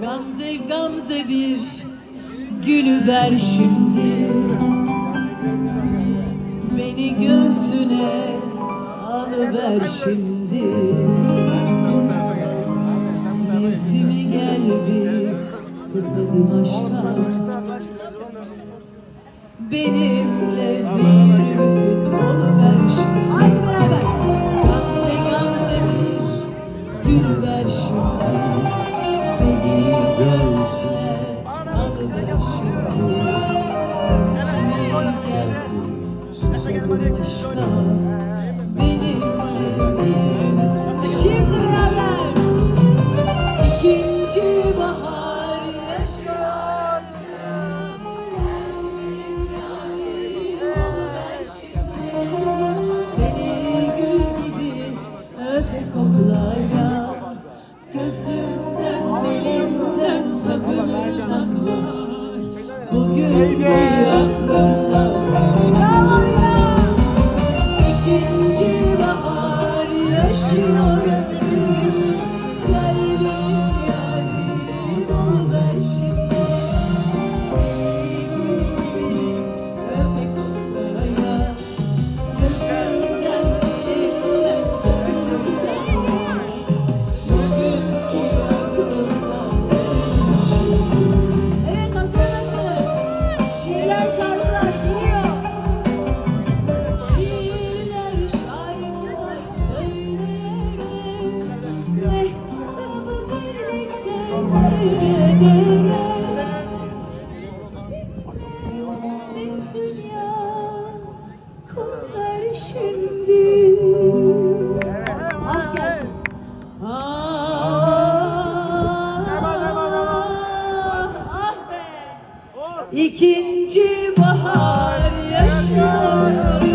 Gamze gamze bir gülü ver şimdi. Beni göğsüne alıver şimdi. Mevsimi geldi susadım aşka. Benimle bir Benimle bir. Şimdi beraber. İkinci bahar yaşar. Seni gül gibi öte koklaya Gözümden dilimden sakınır saklar Bugünkü İkinci bahar şimdi Ah gelsin. Ah, ah, ah be. İkinci bahar yaşıyorum